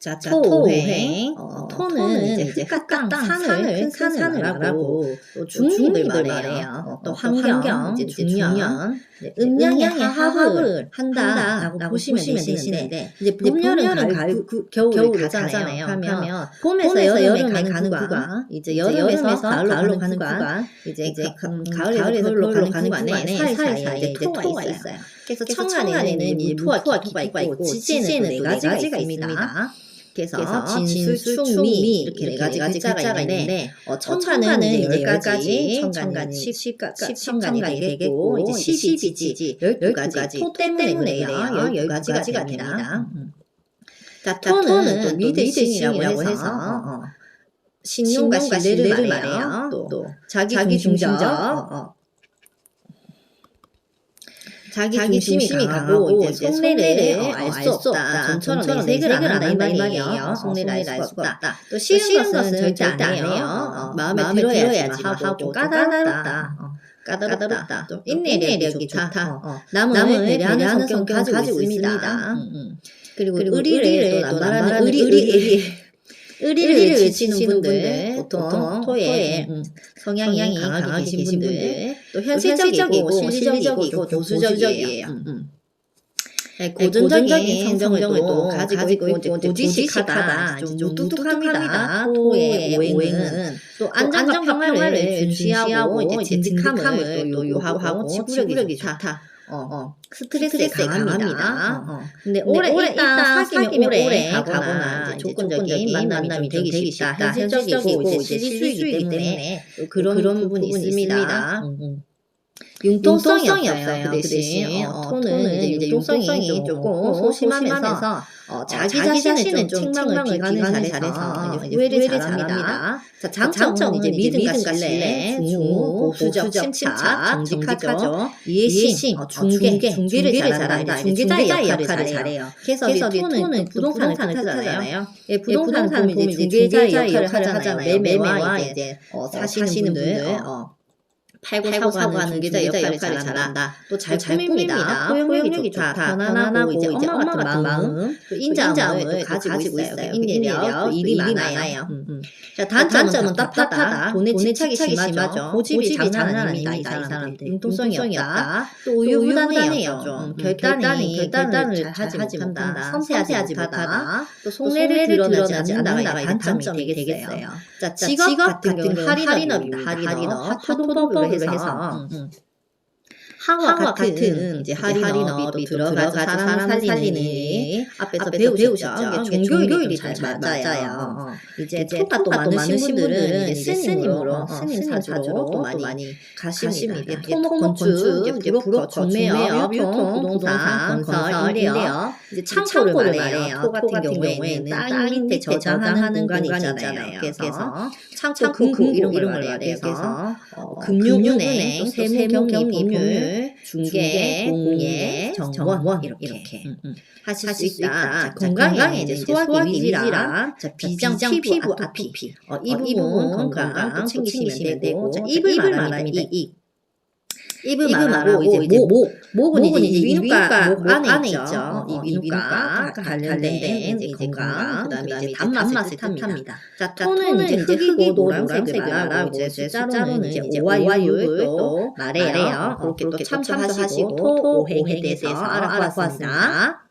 자, 자, 토행. 토행. 어, 토는 이제 흙과 땅, 땅, 산을, 산을, 큰큰 산을 말하고, 중립을 말해요. 어, 또또 환경, 이제 중년, 음양의 하합을 한다라고 보시면 되시는데, 이제 봄, 봄, 여름, 여름, 가을, 그, 그, 겨울을 가잖아요. 하면 봄에서, 여름에 가는 구간, 이제 여름에서 가을로 가는 구간, 이제 가- 음, 가을에서 겨울로 가는 구간에 사이사이에 이제 토가 토가 있어요. 그래서 청안에는 무토와 기토가 있고 지지에는 네 가지가 있습니다. 진술, 진술, 충미 이렇게 네 이렇게 가지 글자가 있는데 어, 어, 청가는 이제 열 가지, 10가지, 청간이 청간이 10, 10, 10 청간이 청간이 되겠고 이제 12지지 12지지, 12가지 토 때문에. 12가지가 12가지가 됩니다. 됩니다. 음. 자, 자, 토는 또또 미대신이라고 해서 어, 어. 신용과 신뢰를 말해요. 또 또 자기, 자기 중심적, 중심적, 어, 어. 자기, 자기 중심이 강하고 이제 속내를 알수 알수 없다. 좀처럼 내색을 안 한다 이 말이에요. 안 말이에요. 속내를 알 수가 없다. 없다. 또또 쉬운 쉬운 것은 것은 절대 안 해요. 해요. 어, 어, 마음에 마음에 들어야지 하고 하고 까다롭다. 까다롭다. 어, 까다롭다. 또또 인내력이 좋다. 어, 어, 남을 배려하는 성격을 가지고 있습니다. 있습니다. 음, 음. 그리고, 그리고 의리를 또 남발하는 의리, 의리, 의리, 의리. 의리를 의리를 외치시는 분들, 분들, 보통 보통 토에 음, 음, 성향이 성향이 강하게 강하게 계신 분들, 분들, 또 현실적이고 실리적이고 보수적이에요. 음, 음. 네, 고전적인 고전적인 성정을 또또 가지고 있고 있고 고지식하다, 좀 무뚝뚝합니다. 토의 오행은 또 안정과 평화를 중시하고 이제 든든함을 또 지구력이 지구력이 좋다. 어, 어, 스트레스에 스트레스에 강합니다. 강합니다. 어, 어. 근데 근데 올해 올해 일단 일단 사귀면 오래 가거나 가거나 이제 조건적인 만남이 만남이 좀 되기 쉽다. 쉽다. 현실적이고 현실적이고 이제 실수이기 때문에 때문에 또 그런 그런 부분이 부분이 있습니다. 있습니다. 음, 음. 융통성이 융통성이 없어요. 없어요. 그 대신 어, 토는 토는 이제 이제 융통성이 융통성이 조금 소심하면서 소심하면서 어, 자기 자기 자신을 좀좀 책망을 비관을 잘해서 잘해서 이제 이제 후회를 후회를 잘합니다. 잘합니다. 자, 장점은 장점은 이제 믿음과 신뢰, 중후, 보수적, 침착, 정직하죠. 이해심, 어, 어, 중개, 중개를 중개를 잘한다. 중개자의 역할을 잘해요. 그래서 또 부동산을 뜻하잖아요. 예, 예, 부동산은 보면 중개자의 역할을 하잖아요. 매매와 이제 어, 사시는 분들, 어, 어, 팔고 팔고 사고 하는 중개자 역할을 역할을 잘한다. 잘한다. 또잘 잘 꾸밉니다. 포용력이 좋다. 편안하고 이제 엄마 엄마 같은 마음, 마음, 또또 인자함을 또또 가지고 가지고 있어요. 있어요. 인내력, 또 일이 또 일이 많아요. 음, 음. 자, 단점은 단점은 답답하다. 돈에 집착이 심하죠. 고집이 장난 아닙니다. 이이 사람들. 융통성이 없다. 또또 우유부단해요. 좀. 음, 결단이 결단을 하지 못한다. 섬세하지 못하다. 또 속내를 드러나지 않는다가 단점이 되겠어요. 자, 자, 직업 같은 경우는 할인업입니다. 할인업, 하도법으로 해서 해서, 음, 음. 하와 하와 같은 같은 이제 또 들어가서 사람 살리는 앞에서 배우셨죠. 종교일이 잘잘 맞아요. 어, 어. 이제 토가 또 토가 또 많으신 많으신 분들은 분들은 이제 스님으로 어, 스님 사주로 또또 많이 가십니다. 토목, 건축, 이제 부록, 건매업, 건매업, 유통, 부동산, 건설, 인대업, 이제 창고를 창고를 말해요. 토 같은 경우에는 땅 밑에 저장하는 공간이 있잖아요. 그래서 창고, 금고 이런 걸 말해요. 그래서 어, 어, 금융은행, 금융은행, 또 세무, 세무, 경리, 경리, 법률, 법률, 중개, 공예, 정원 이렇게, 이렇게. 음, 음. 하실 하실 수수 있다. 건강에 이제 소화기 자, 비장, 비장, 피부, 아토피. 아토피. 어, 이이 부분 건강 챙기시면 되고. 되고. 자, 자, 입을 입을 말합니다. 말합니다. 입. 말하고 말하고 이제 이제 목. 목. 목은 목은 이제 이비인후과 목 안에 안에 있죠. 어, 어, 이비인후과 이비인후과 관련된 이제 건강, 그다음에 이제 단맛을. 뜻합니다. 자, 자, 토는 이제 흙이고 노란색을 말하고 이제 숫자로는 이제 이제 5와 오와 6을 육을 또또 말해요. 어, 그렇게 또 참조하시고 참조하시고 토토 오행에 대해서. 알아보았습니다.